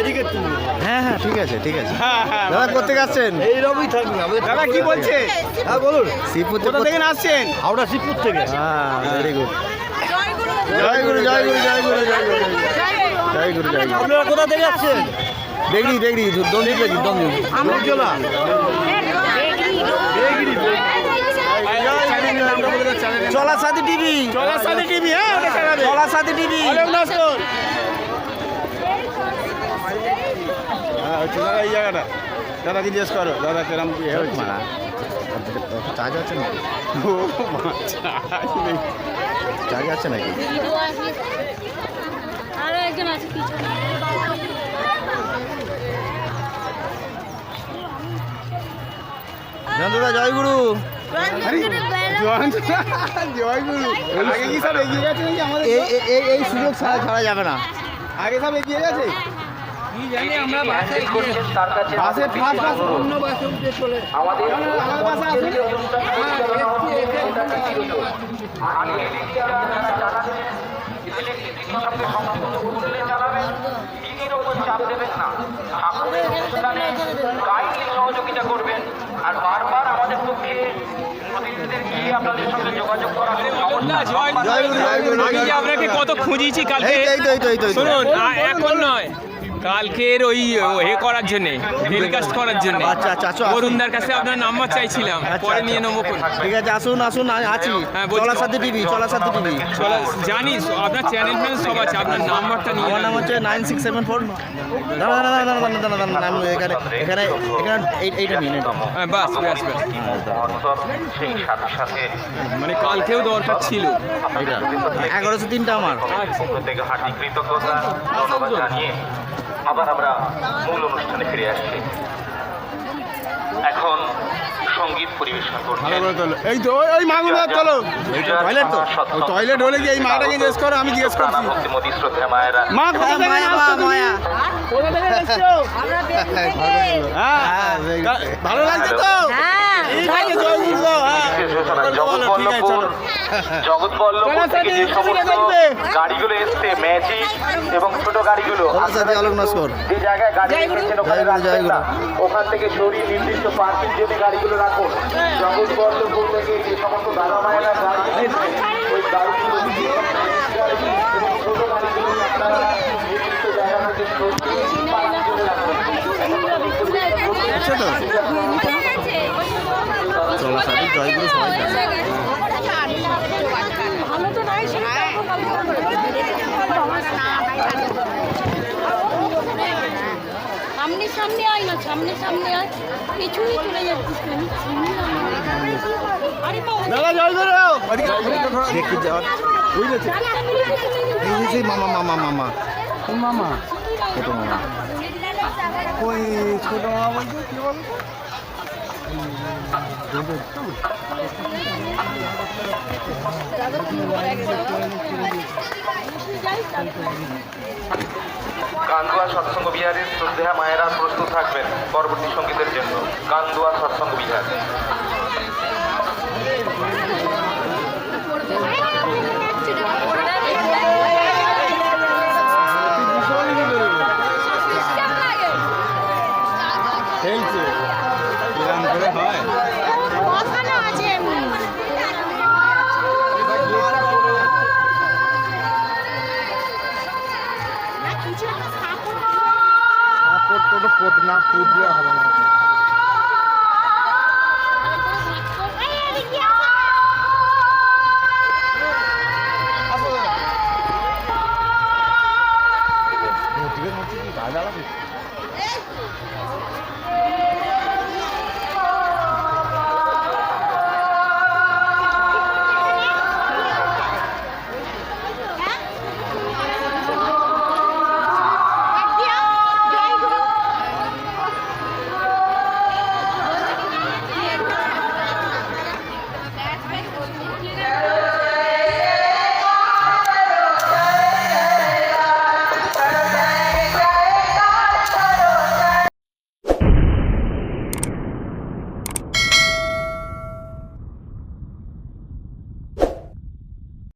এদিকে তুমি হ্যাঁ হ্যাঁ ঠিক আছে ঠিক আছে। হ্যাঁ হ্যাঁ দাদা কোথেকে আসছেন? এইরকমই থাকবে দাদা কি বলছে হ্যাঁ বলুন। শ্রীপুর কোথা থেকে আসছেন? হাওড়া শিবপুর থেকে। হ্যাঁ ভেরি গুড জয় গুরু জয় গুরু জয় গুরু জয় গুরু জয় গুরু। জয় গুরু আপনারা কোথা থেকে আসছেন? দেখি দেখি আমজলা চলা সাথী টিভি। চলার সাথে টিভি হ্যাঁ চলা সাথী টিভি। হচ্ছে দাদা এই জায়গাটা। দাদাকে জিজ্ঞেস করো। দাদা কেরাম কি হচ্ছে চার্জ আছে নাকি? ও বাচ্চা নেই। চার্জ আছে নাকি? আরও একজন আছে পিছনে। নন্দদা জয় গুরু। জয় জয় গুরু। আগে কি সব এগিয়ে গেছে নাকি এই এই- এই এই সুযোগ ছাড়া ছাড়া যাবে না। আগে সব এগিয়ে গেছে? বাসে ফার্স্ট বাস অন্য বাসে উঠে চলে। আমার বাসা আছে। সহযোগিতা করবেন। আর বারবার আমাদের পক্ষে আপনাদের সঙ্গে যোগাযোগ করা আমি। আপনাকে কত খুঁজিয়েছি কালকে। শুনুন এখন নয়। কালকের ওই এ করার জন্য টেলিকাস্ট করার জন্য। আচ্ছা, আচ্ছা, আচ্ছা। বরুণদার কাছে আপনার নাম্বার চাইছিলাম। আচ্ছা, পরে আচ্ছা। নিয়ে নেব। ঠিক আছে আসুন আসুন আছি। হ্যাঁ, বলছি। চলা সাথী টিভি চলা সাথী টিভি। চলো, জানি আপনার চ্যানেল ফ্যানেল সব আছে আপনার নাম্বারটা নিয়ে আমার নাম হচ্ছে নাইন সিক্স সেভেন ফোর। দাঁড়া দাঁড়া দাঁড়া দাঁড়া দাঁড়া দাঁড়া নাম এখানে এখানে এখানে এইটা এটা হ্যাঁ বাস বাস বাস। মানে কালকেও দরকার ছিল। এগারোশো তিনটা আমার। থেকে হার্দিক কৃতজ্ঞতা জানিয়ে আবার আমরা মূল অনুষ্ঠানে ফিরে আসছি। পরিবেশন ভালো করে তোলো। এই তো ওই- ওই মাগুলো তোলো। টয়লেট তো। টয়লেট হলে কি এই মাটাকে জিজ্ঞেস করো আমি জিজ্ঞেস করছি। ভক্তিমতী শ্রদ্ধা মায়েরা। মা কোথা থেকে আসছো তুমি? কোথা থেকে এসছো? হ্যাঁ ভালো লাগছে তো? ঠিক আছে জয় গুরু গো, হ্যাঁ। বিশেষ ঘোষণা, বলো, জগৎ বলো, ঠিক আছে বল্লভপুর চলো। জগৎ বল্লভপুর চলো, থেকে যে সমস্ত গাড়িগুলো এসছে ম্যাজিক এবং ছোট গাড়িগুলো। যে জায়গায় গাড়ি রেখেছেন ওখানে রাখবেন না। থেকে সরিয়ে নির্দিষ্ট পার্কিং জন্য গাড়িগুলো রাখুন জগৎ বল্লভপুর যে সমস্ত দাদা মায়েরা গাড়ি ওই গাড়িগুলো ছোট গাড়িগুলো আপনারা নির্দিষ্ট জায়গা থেকে চলা সাথী জয় গুরু সবাই ভালো তো নয় সামনে সামনে সামনে সামনে আয় পিছুই চলে যাচ্ছিস কেন? আরে দাদা গুরু ওদিকে দেখি যাওয়ার এই যে মামা মামা মামা। কোন মামা। ছোট মামা। ওই ছোট মামা বলছো কি বল। কান্দুয়া সৎসঙ্গ বিহারের শ্রদ্ধা মায়েরা প্রস্তুত থাকবেন পরবর্তী সঙ্গীতের জন্য। কান্দুয়া সৎসঙ্গ বিহার। না পুজলে হবে না। আসো।